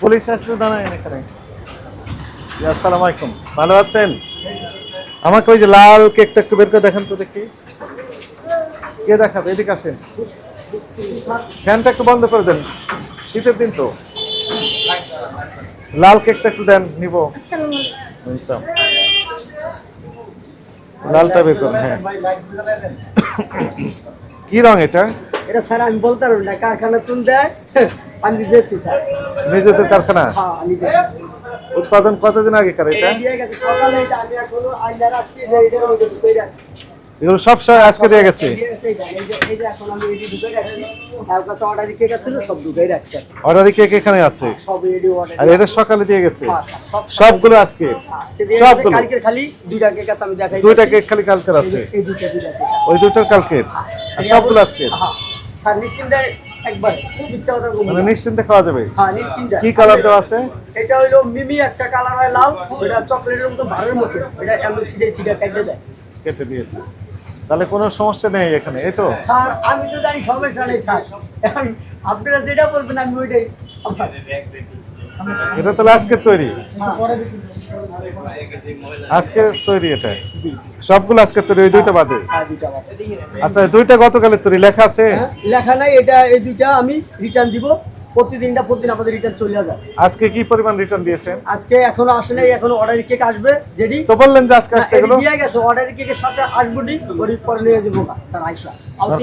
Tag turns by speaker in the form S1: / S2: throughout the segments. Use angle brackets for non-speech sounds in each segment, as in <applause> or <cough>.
S1: Police আসলে দাঁড়ায় এখানে। আসসালামু আলাইকুম। ভালো আছেন? আমাকে ওই যে লাল কেকটা একটু বের করে দেখেন তো দেখি। কে দেখাবে? এদিকে আসেন। ফ্যানটা একটু বন্ধ করে দেন। শীতের দিন তো। লাল কেকটা একটু দেন নিব। আচ্ছা। লালটা বের করুন হ্যাঁ। কি রং এটা?
S2: এটা স্যার আমি বলতে পারব না। কারখানা তুল দেয় আমি স্যার
S1: নিজেদের কারখানা?
S2: হ্যাঁ
S1: উৎপাদন কতদিন আগে কার এটা?
S2: এটা দিয়ে গেছে সকালে আমি এখনও আইনা রাখছি এটা ওই রাখছি।
S1: এগুলো সব সময় আজকে দিয়ে গেছে?
S2: অর্ডার
S1: কেক এখানে আছে?
S2: সব রেডি অর্ডার
S1: আর এটা সকালে দিয়ে গেছে?
S2: হ্যাঁ, স্যার, সব
S1: সবগুলো আজকে?
S2: আজকে
S1: সবগুলো?
S2: দুইটা কেক
S1: খালি কালকের আছে? ওই দুটোর কালকের? সবগুলো আজকে
S2: হ্যাঁ একবার। মিথ্যা কথা বলব
S1: মানে নিশ্চিন্তে খাওয়া যাবে?
S2: হ্যাঁ নিশ্চিন্তে।
S1: কি কালার দেওয়া আছে?
S2: এটা হইল মিমি একটা কালার হয় লাল এটা চকলেটের মতো ভারের মতো। এটা এমন সিটে সিটে কেটে দেয়।
S1: কেটে দিয়েছে। তাহলে কোনো সমস্যা নেই এখানে এই তো?
S2: স্যার আমি তো জানি সমস্যা নেই স্যার। এখন আপনারা যেটা বলবেন আমি ওইটাই।
S1: এটা তাহলে আজকের তৈরি। আজকে তৈরি এটা সবগুলো আজকে তৈরি ওই দুইটা বাদে
S2: হ্যাঁ।
S1: আচ্ছা দুইটা গতকালের তৈরি লেখা আছে
S2: হ্যাঁ, লেখা নাই এটা এই দুইটা আমি রিটার্ন দিব প্রতিদিনটা প্রতিদিন আমাদের রিটার্ন চলে যায়।
S1: আজকে কি পরিমাণ রিটার্ন দিয়েছেন?
S2: আজকে এখনও আসে নাই এখনও অর্ডার কেক আসবে যেটি
S1: তো বললেন যে আজকে আসছে এগুলো।
S2: দিয়ে গেছে অর্ডার কেকের সাথে আসব ওর পরে নিয়ে যাব তার আইসা।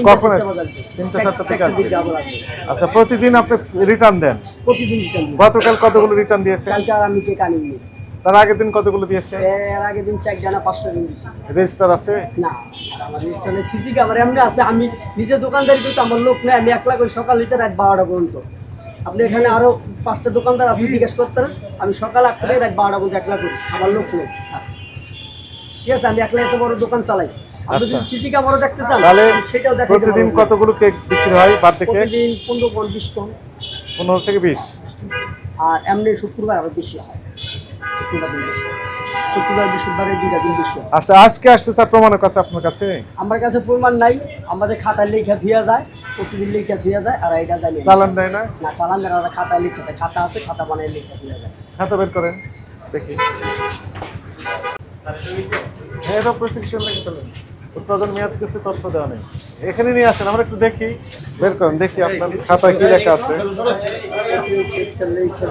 S1: কখন। তিনটা চারটা থেকে। আচ্ছা প্রতিদিন আপনি রিটার্ন দেন?
S2: প্রতিদিন রিটার্ন
S1: গতকাল কতগুলো রিটার্ন দিয়েছেন?
S2: কালকে আর আমি কেক আনিনি।
S1: তার আগের দিন কতগুলো দিয়েছে
S2: এর আগের দিন চার জানা পাঁচটা দিন দিছি
S1: রেজিস্টার আছে?
S2: না স্যার আমার ছিচি আমার এমনি আছে আমি নিজে দোকানদারি কিন্তু আমার লোক নেই আমি একলা করে সকাল লিটার রাত বারোটা পর্যন্ত। আপনি এখানে আরও পাঁচটা দোকানদার আছে জিজ্ঞেস করতেন আমি সকাল আটটা থেকে রাত বারোটা পর্যন্ত একলা করি আমার লোক নেই। ঠিক আছে আমি একলা এত বড় দোকান চালাই। আপনি যদি
S1: আচ্ছা।
S2: সিসি ক্যামেরা দেখতে চান
S1: তাহলে
S2: সেটাও দেখাই
S1: প্রতিদিন কতগুলো কেক বিক্রি হয় বার্থডে কেক
S2: প্রতিদিন পনেরো বিশ
S1: থেকে বিশ?
S2: আর এমনি শুক্রবার আরও বেশি হয়। শুক্রবার দিন বেশি হয়। শুক্রবার বৃহস্পতিবারে দুইটা দিন বেশি
S1: আচ্ছা আজকে আসছে তার প্রমাণের কাছে আপনার কাছে?
S2: আমার কাছে প্রমাণ নাই আমাদের খাতায় লেখা থিয়া যায়। প্রতিদিন লেখা থিয়া যায় আর এটা জানি
S1: চালান দেয় না?
S2: না চালান দেয় না, খাতায় লিখতে দেয়। খাতা আছে খাতা বানায় লেখা থিয়া যায়।
S1: খাতা বের করেন দেখি। হ্যাঁ এটা প্রসিকিউশন লেগে ফেলেন উৎপাদন মেয়াদ কিছু তথ্য দেওয়া নেই। এখানে নিয়ে আসেন আমরা একটু দেখি। বের করেন দেখি আপনার খাতায় কি লেখা আছে।
S2: লেখা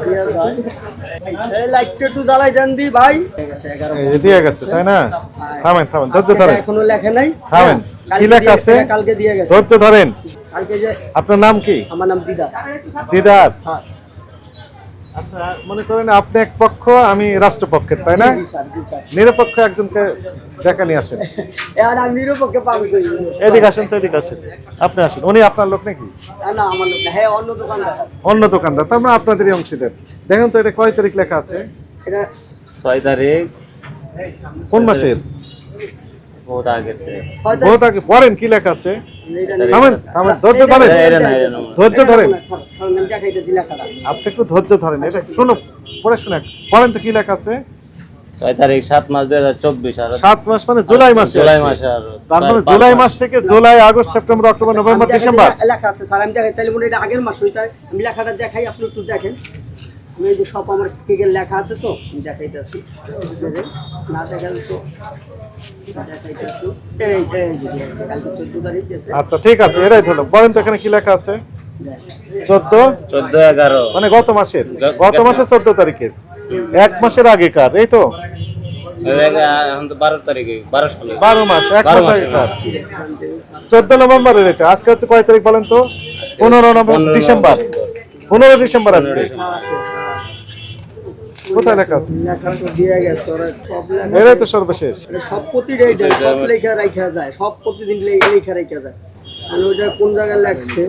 S1: দিয়ে গেছে তাই না? থামেন থামেন ধৈর্য ধরেন।
S2: এখনও লেখা নাই।
S1: থামেন কি লেখা আছে?
S2: কালকে দিয়ে গেছে।
S1: ধৈর্য ধরেন। আপনার নাম কি?
S2: আমার নাম দিদা
S1: দিদার?
S2: হ্যাঁ।
S1: আচ্ছা মনে করেন আপনি এক পক্ষ আমি রাষ্ট্রপক্ষের তাই না? নিরপেক্ষ একজনকে দেখা নিয়ে আসেন।
S2: এবার আমি নিরপেক্ষে
S1: এদিকে আসেন তো এদিকে আসেন আপনি আসেন। উনি আপনার লোক নাকি?
S2: না, না আমার লোক না। হ্যাঁ অন্য দোকানদার।
S1: অন্য তার মানে আপনাদেরই অংশীদার। দেখেন তো এটা কয় তারিখ লেখা আছে?
S3: ছয় তারিখ।
S1: কোন মাসের?
S3: বহুত
S2: হয়তো
S1: বহুত আগে পড়েন কি লেখা আছে? থামেন থামেন ধৈর্য ধরেন। ধৈর্য ধরেন। আপনি একটু ধৈর্য ধরেন এটা শুনো পড়ে শুনে পড়েন তো কি লেখা আছে?
S3: ছয় তারিখ সাত মাস দুই হাজার চব্বিশ আর।
S1: সাত মাস মানে জুলাই মাসে
S3: জুলাই মাসে আর।
S1: তার মানে জুলাই মাস। থেকে July August September October November December.
S2: লেখা আছে স্যার আমি দেখাই তাহলে মনে এটা আগের মাস ওইটা আমি লেখাটা দেখাই আপনি একটু দেখেন। আমি এই যে সব আমার কেকের লেখা আছে তো আমি দেখাইতেছি। দেখেন। না দেখালে তো
S1: আচ্ছা ঠিক আছে এটাই ধরো। বলেন তো এখানে কি লেখা আছে? চোদ্দ?
S3: চোদ্দ এগারো।
S1: মানে গত মাসের? গত মাসের চোদ্দ তারিখের। এক মাসের আগেকার এই তো?
S3: বারো
S1: মাস এক মাস আগেকার। চোদ্দ নভেম্বরের এটা। আজকে হচ্ছে কয় তারিখ বলেন তো? পনেরো নভেম্বর ডিসেম্বর। পনেরো ডিসেম্বর আজকে।
S2: আছে,
S1: কোথায় লেখা আছে?
S2: লেখা তো দিয়ে গেছে ওরা সব লেখা
S1: এটাই তো সর্বশেষ।
S2: মানে সব প্রতিটাই সব লেখা রাখা যায় সব প্রতিদিন লেখা রাখা যায়। মানে ওইটা কোন জায়গায় লেখছে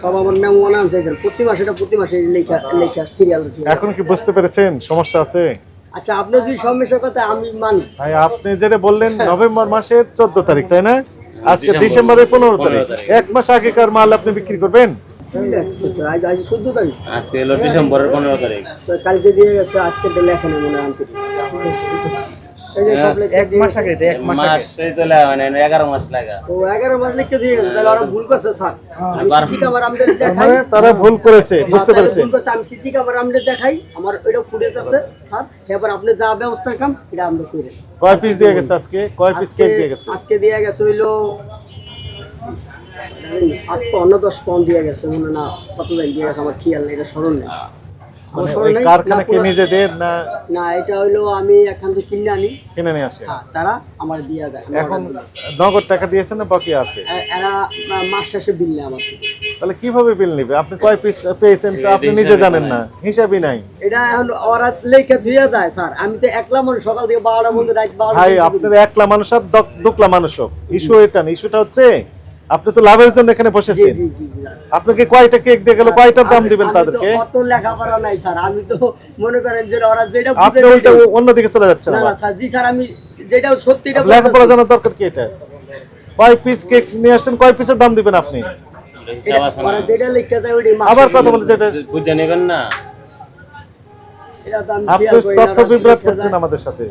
S2: সব আমার মেমোয়ান আনছে এখানে। প্রতি মাসে প্রতি মাসে লেখা লেখা সিরিয়াল
S1: এখন কি বুঝতে পেরেছেন? সমস্যা আছে?
S2: আচ্ছা আপনি যদি সমস্যার কথা আমি মানি।
S1: ভাই আপনি যেটা বললেন নভেম্বর মাসের চোদ্দ তারিখ তাই না? আজকে ডিসেম্বরের পনেরো তারিখ। এক মাস আগেকার মাল আপনি বিক্রি করবেন?
S3: আজকে হলো ডিসেম্বরের পনেরো তারিখ।
S2: কালকে দিয়ে গেছে আজকে লেখা নেই মনে আনতে এই যে সব লেখা
S4: এক
S2: দিয়ে
S4: মাস
S2: গেছে।
S4: আগে এটা এক মাস আগে।
S3: মাস এই তো এগারো মাস লাগা
S2: ও এগারো মাস লিখতে দিয়ে গেছে তাহলে ভুল করছে স্যার। আমি
S3: বারো-
S2: সিসি ক্যামেরা আমাদের
S1: তার
S2: দেখাই।
S1: তারা ভুল করেছে বুঝতে
S2: ভুল করছে, আমি দেখাই। আমার ওইটা ফুটেজ আছে স্যার। এবার আপনি যা ব্যবস্থা কাম এটা আমরা করে
S1: কয় পিস দিয়ে গেছে আজকে? কয় পিস কেক দিয়ে গেছে?
S2: আজকে দিয়ে গেছে হইল আট পনেরো দশ পাউন্ড দিয়ে গেছে মনে না কত দিন দিয়ে গেছে আমার খেয়াল নেই এটা স্মরণ নেই। আমার স্মরণ
S1: ওই
S2: নেই,
S1: কারখানা কি নিজেদের না
S2: না এটা হইল আমি এখান থেকে কিনে আনি।
S1: কিনে নিয়ে আসে।
S2: হ্যাঁ তারা আমার দিয়ে দেয়
S1: এখন নগদ টাকা দিয়েছেন না বাকি আছে?
S2: এরা মাস শেষে বিল নেয় আমার।
S1: তাহলে কীভাবে বিল নিবে? আপনি কয় পিস পেয়েছেন তো আপনি নিজে জানেন না হিসাবই নাই।
S2: এটা এখন ওরা লেখা ধুয়ে যায় স্যার। আমি তো একলা মানুষ সকাল থেকে বারোটা বন্ধু রাত বারোটা
S1: ভাই আপনার একলা মানুষ আর দুকলা মানুষ ইস্যু এটা না ইস্যুটা হচ্ছে আপনি তো লাভের জন্য এখানে বসেছেন।
S2: জি জি জি
S1: আপনাকে কয়টা কেক দিয়ে গেল কয়টার দাম দিবেন তাদেরকে?
S2: অত লেখাপড়া নাই স্যার। আমি তো মনে করেন যে ওরা যেটা
S1: আপনি উল্টা অন্যদিকে চলে যাচ্ছেন
S2: না না স্যার জি স্যার আমি যেটা সত্যিটা
S1: লেখাপড়া জানার দরকার কি এটা? কয় পিস কেক নিয়ে আসছেন কয় পিসের দাম দিবেন আপনি?
S2: ওরা যেটা লিখে দেয় ওইটাই
S1: আবার কথা
S2: বলে
S1: যেটা
S3: বুঝে নেবেন না।
S2: এটা
S1: আপনি তথ্য বিভ্রাট করছেন আমাদের সাথে।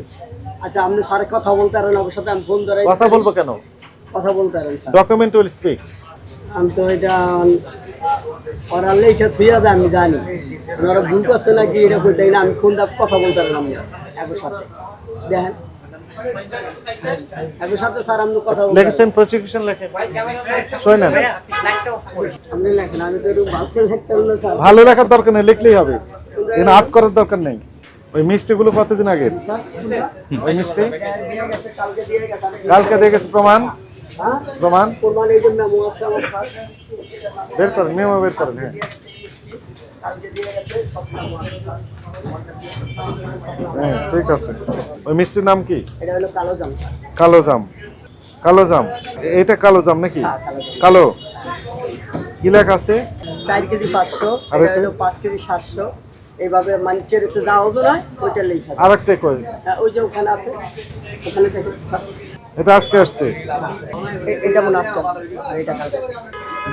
S2: আচ্ছা আপনি স্যার কথা বলতে আর ওর সাথে আমি ফোন ধরে
S1: কথা বলব কেন?
S2: কথা বলতে পারেন স্যার।
S1: ডকুমেন্ট উইল স্পিক
S2: আমি তো এটা ওরা লেখা থুইয়া যায় আমি জানি। ওরা ভুল করছে নাকি এটা কইতে না আমি কথা বলতে পারেন আমি একর সাথে। দেখেন। একর সাথে স্যার আমি কথা বলতে
S1: লিখেছেন প্রসিকিউশন লেখেন। শোনেন।
S2: আপনি লেখেন আমি তো একটু ভালো লিখতে হলো স্যার।
S1: ভালো লেখার দরকার নেই লিখলেই হবে। এখানে আপ করার দরকার নেই। ওই মিষ্টিগুলো কতদিন আগে ওই মিষ্টি?
S2: কালকে দিয়ে গেছে
S1: প্রমাণ? প্রমাণ? বের করেন মেমো বের করেন হ্যাঁ। হ্যাঁ ঠিক আছে। ওই মিষ্টির নাম কি?
S2: কালো জাম।
S1: কালো জাম। এটা কালো জাম নাকি?
S2: হ্যাঁ, কালো
S1: কি লেখা আছে?
S2: চার কেজি পাঁচশো
S1: আর
S2: পাঁচ কেজি সাতশো। এইভাবে মানুষের একটু যা হতো না ওইটা লেখা।
S1: আর একটা
S2: হ্যাঁ, ওই যে ওখানে আছে ওখানে
S1: এটা আজকে আসছে?
S2: এটা মনে আজকে আসছে, আর এটা কালকে আসছে।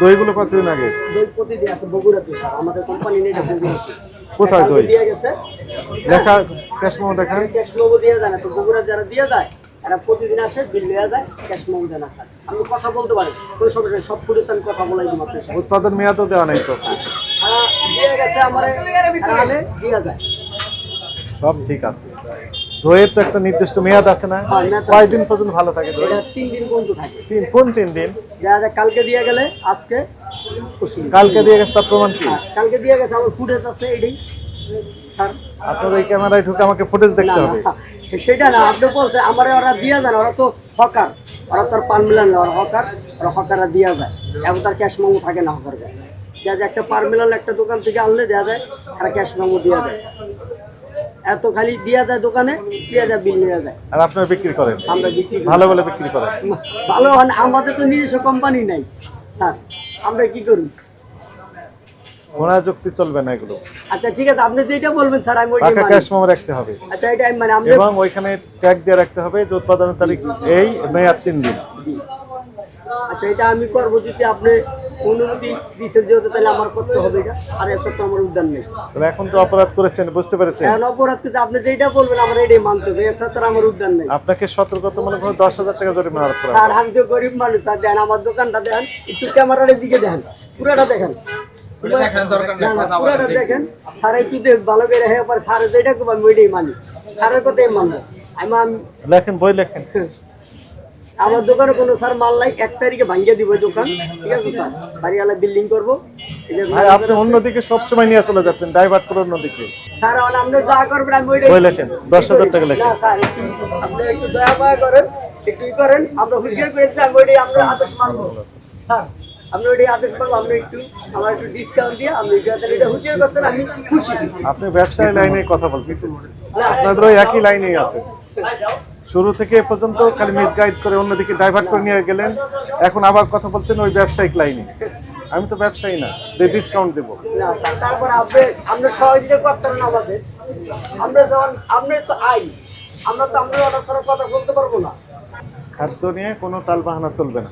S1: দইগুলো কতদিন আগে?
S2: দই প্রতিদিন আসে বগুড়াতে স্যার। আমাদের কোম্পানি নেই এটা বগুড়াতে
S1: কোথায় দই?
S2: দিয়ে গেছে।
S1: লেখা ক্যাশ মেমো দেখান
S2: ক্যাশ মেমো দিয়ে যায় না তো বগুড়া যারা দিয়ে যায় এরা প্রতিদিন আসে বিল দেওয়া যায় ক্যাশ মেমো দেয় না স্যার। আমি কথা বলতে পারি কোনো সমস্যা সব আমি কথা বলাই দিব আপনার সাথে।
S1: উৎপাদন মেয়াদও দেওয়া নাই তো?
S2: হ্যাঁ, দিয়ে গেছে আমার আনে দিয়ে যায়।
S1: সব ঠিক আছে। দইয়ের তো একটা নির্দিষ্ট মেয়াদ আছে না?
S2: হ্যাঁ,
S1: কয়দিন পর্যন্ত ভালো থাকে দই
S2: তিন দিন পর্যন্ত থাকে।
S1: তিন কোন তিন দিন?
S2: দেখা যায় কালকে দিয়ে গেলে আজকে
S1: কালকে দিয়ে গেছে তার প্রমাণ কি?
S2: হ্যাঁ, কালকে দিয়ে গেছে আমার ফুটেজ আছে এটাই। স্যার।
S1: আপনার এই ক্যামেরায় ঢুকে আমাকে ফুটেজ দেখতে হবে।
S2: সেটা না আপনি বলছে আমার ওরা দিয়ে যান ওরা তো হকার। ওরা তো আর পান মিলান না ওরা হকার ওরা হকাররা দিয়ে যায়। এখন তার ক্যাশ মেমো থাকে না হকার দেওয়া যায় একটা পার মিলান একটা দোকান থেকে আনলে দেওয়া যায় আর ক্যাশ মেমো দিয়ে দেয় এত খালি দেওয়া যায় দোকানে যায় বিল নেওয়া যায়।
S1: আর আপনারা বিক্রি করেন?
S2: আমরা বিক্রি করি।
S1: ভালো বলে বিক্রি করেন?
S2: ভালো হয় না, আমাদের তো নিজস্ব কোম্পানি নাই। স্যার আমরা কি করি?
S1: ঘোড়া যুক্তি চলবে না এগুলো।
S2: আচ্ছা ঠিক আছে আপনি যেটা বলবেন স্যার আমি মানি।
S1: ক্যাশ মেমো রাখতে হবে।
S2: আচ্ছা এটা মানে। আমরা
S1: এবং ওইখানে ট্যাগ দিয়ে রাখতে হবে যে উৎপাদনের তারিখ এই মেয়াদ তিন দিন।
S2: জি। আচ্ছা এটা আমি করব যদি আপনি অনুমতি দিচ্ছেন যেহেতু তাহলে আমার করতে হবে এটা। আর এসব তো আমার উদ্যান নেই।
S1: এখন তো অপরাধ করেছেন বুঝতে পেরেছেন?
S2: এখন অপরাধ কিছু আপনি যেটা বলবেন আমার এটাই মানতে হবে। এছাড়া তো আর আমার উদ্যান নেই।
S1: আপনাকে সতর্কতামূলক ভাবে দশ হাজার টাকা জরিমানা আরোপ করা
S2: স্যার আমি তো গরিব মানুষ স্যার দেন আমার দোকানটা দেন একটু ক্যামেরার দিকে দেখেন পুরোটা দেখেন। পুরোটা দেখেন স্যার একটু দেখ ভালো করে হয়ে পরে স্যার যেটা করব আমি ওইটাই মানি। স্যারের কথাই মানবো। আমি আমি-
S1: লেখেন বই লেখেন।
S2: আমার দোকানে কোনো স্যার মাল নাই এক তারিখে ভাঙ্গিয়ে দিব দোকান। ঠিক আছে স্যার? বাড়িওয়ালা বিল্ডিং করব।
S1: আপনি অন্যদিকে সবসময় নিয়ে চলে যাচ্ছেন ডাইভার্ট করে অন্যদিকে।
S2: স্যার আপনি যা করবেন আমি ওইটাই
S1: লেখেন দশ হাজার টাকা লেখেন।
S2: না স্যার আপনি একটু দয়া মায়া করেন একটু ই করেন আমরা হুঁশিয়ার করেছি আমি ওইটাই আদেশ মানবো। স্যার আপনি ওইটাই আদেশ আপনি একটু আমার একটু ডিসকাউন্ট দিয়ে আপনি যাতে এটা হুঁশিয়ার করছেন আমি খুশি।
S1: আপনি ব্যবসায় লাইনে কথা বলতেছেন। আপনাদের একই লাইনেই আছে। শুরু থেকে এ পর্যন্ত খালি মিসগাইড করে অন্যদিকে ডাইভার্ট করে নিয়ে গেলেন। এখন আবার কথা বলছেন ওই ব্যবসায়িক লাইনে আমি তো ব্যবসায়ী না যে ডিসকাউন্ট দেবো।
S2: তারপর আপনি আমরা সহযোগিতা করতেন না আমাদের। আমরা যখন আপনার তো আই আমরা তো আপনার অর্ডার ছাড়া কথা বলতে পারব না।
S1: খাদ্য নিয়ে কোনো তাল বাহানা চলবে না।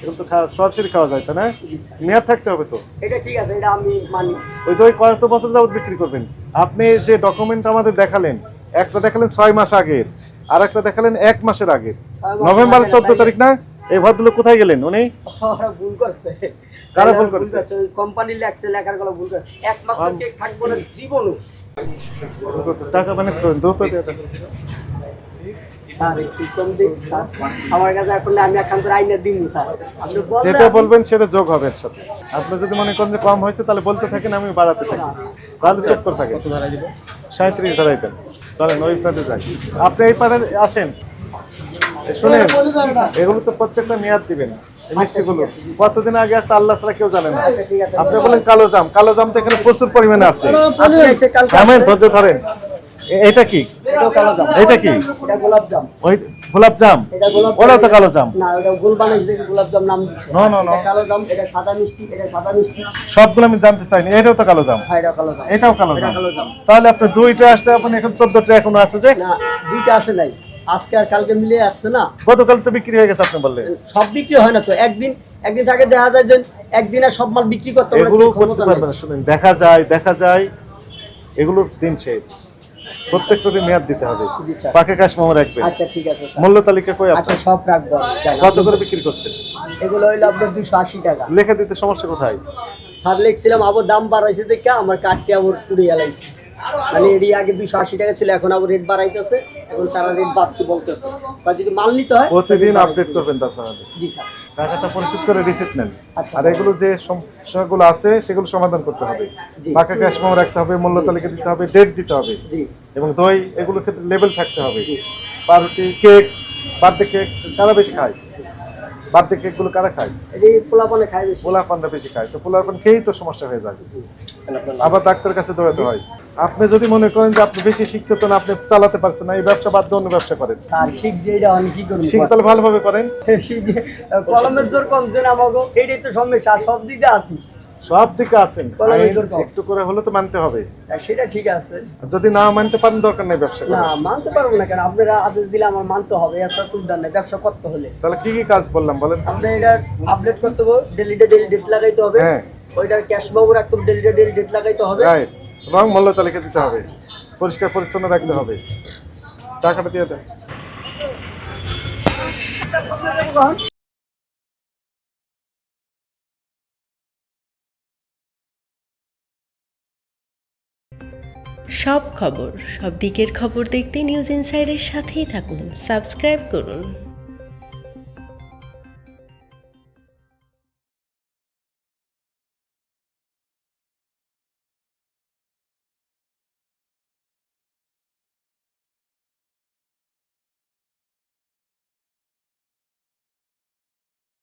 S1: এগুলো তো সরাসরি খাওয়া যায় তাই না? মেয়াদ থাকতে হবে তো?
S2: এটা ঠিক আছে এটা আমি মানি।
S1: ওই দই কত বছর যাবত বিক্রি করবেন। আপনি যে ডকুমেন্ট আমাদের দেখালেন একটা দেখালেন ছয় মাস আগের। আর একটা দেখালেন এক মাসের আগে। নভেম্বর চোদ্দ তারিখ না? এই ভদ্রলোক কোথায় গেলেন উনি?
S2: ভুল করছে।
S1: কারা ভুল
S2: ভুল
S1: করছে?
S2: করছে। কোম্পানির লেখছে লেখারগুলো ভুল করছে এক মাস তো কেক থাকব না জীবনও।
S1: টাকা ম্যানেজ করেন দ্রুত যেটা বলবেন সেটা যোগ হবে এর সাথে আপনি যদি মনে করেন যে কম হয়েছে তাহলে বলতে থাকেন আমি বাড়াতে থাকি। তাহলে চেক করে থাকেন। সাঁত্রিশ ধরাই দেন। চলেন ওই পারে যাই। আপনি এই পারে আসেন। শুনেন এগুলো তো প্রত্যেকটা মেয়াদ দিবেন মিষ্টিগুলো। কতদিন আগে আসতে আল্লাহ ছাড়া কেউ জানে না। আপনি বলেন কালো জাম। কালো জাম তো এখানে প্রচুর পরিমাণে আছে। ধৈর্য ধরেন এটা কি? এটা
S2: গোলাপ জাম।
S1: গোলাপ জাম?
S2: এটা গোলাপ
S1: তো কালো জাম।
S2: না ওটা গোল বানাইছে দেখে গোলাপ জাম নাম দিছে।
S1: No, no.
S2: এটা কালো জাম এটা সাদা মিষ্টি এটা সাদা মিষ্টি।
S1: সবগুলো আমি জানতে চাইনি। এটাও তো কালো জাম।
S2: হ্যাঁ এটা কালো জাম।
S1: এটাও কালো জাম। তাহলে আপনি দুইটা আসতে আপনি এখন চোদ্দটা এখনও আছে যে?
S2: না দুইটা আসে নাই। আজকে আর কালকে মিলিয়ে আসছে না।
S1: গতকাল তো বিক্রি হয়ে গেছে আপনি বললেন।
S2: সব বিক্রি হয় না তো। একদিন একদিন থাকে দেখা যায় যে একদিন আর সব মাল বিক্রি করতে পারে
S1: এগুলো করতে না শুনেন দেখা যায় দেখা যায় এগুলোর দিন শেষ। প্রত্যেকটারই মেয়াদ দিতে হবে। পাকে কাশমাও রাখবেন।
S2: আচ্ছা ঠিক আছে স্যার।
S1: মূল্য তালিকা কই
S2: আচ্ছা সব রাখব
S1: কত করে বিক্রি করছেন?
S2: এগুলো হইল আপনার দুশো আশি টাকা।
S1: লেখা দিতে সমস্যা কোথায়?
S2: স্যার লিখছিলাম আবার দাম বাড়াইছে দেখে আমার কাঠটি আবার পুড়ে এলাইছে মানে এরই আগে দুশো আশি টাকা ছিল এখন আবার রেট বাড়াইতেছে এখন তারা রেট বাড়তে বলতেছে। বা যদি মাল নিতে হয়
S1: প্রতিদিন আপডেট করবেন
S2: জি স্যার।
S1: টাকাটা পরিশোধ করে রিসিপ্ট নেন।
S2: আচ্ছা।
S1: আর এগুলো যে সমস্যাগুলো আছে সেগুলো সমাধান করতে হবে।
S2: জি।
S1: ক্যাশ ক্যাশমাও রাখতে হবে মূল্য তালিকা দিতে হবে ডেট দিতে হবে। এবং দই এগুলোর ক্ষেত্রে লেভেল থাকতে হবে। পাউরুটি কেক বার্থডে কেক কারা বেশি খায়? বার্থডে কেকগুলো কারা খায়?
S2: পোলাপানে খাই বেশি।
S1: পোলা পান্ডা বেশি খায়। তো পোলার পান খেয়েই তো সমস্যা হয়ে যায়। আবার ডাক্তারের কাছে দৌড়াতে হয়। আপনি যদি মনে করেন যে আপনি বেশি শিক্ষিত না আপনি চালাতে পারছেন না এই ব্যবসা বাদ দিয়ে অন্য ব্যবসা করেন।
S2: আর শিখ যে এটা আমি কি করব?
S1: শিখ তাহলে ভালোভাবে করেন। <laughs>
S2: শিখ যে কলমের জোর কমছে না আমাকে এইটাই তো সমস্যা সব দিকে আছি।
S1: সব দিকে আছেন। একটু করে হলে তো মানতে হবে।
S2: আর সেটা ঠিক আছে।
S1: যদি না মানতে পারেন দরকার নেই ব্যবসা
S2: না মানতে পারব না কেন? আপনারা আদেশ দিলে আমার মানতে হবে এত সুবিধা নেই ব্যবসা করতে হলে।
S1: তাহলে কি কি কাজ বললাম বলেন
S2: আপনি এটা আপডেট করতে হবে ডেলিটা ডেলি ডেট লাগাইতে হবে।
S1: হ্যাঁ।
S2: ওইটার ক্যাশ বাবু রাখতে হবে ডেলিটা ডেলি ডেট লাগাইতে হবে।
S1: রাইট এবং মূল্য তালিকা দিতে হবে। পরিষ্কার পরিচ্ছন্ন রাখতে হবে। টাকাটা দিয়ে দেন।
S4: সব খবর, সব দিকের খবর দেখতে নিউজ ইনসাইডের সাথেই থাকুন। সাবস্ক্রাইব করুন।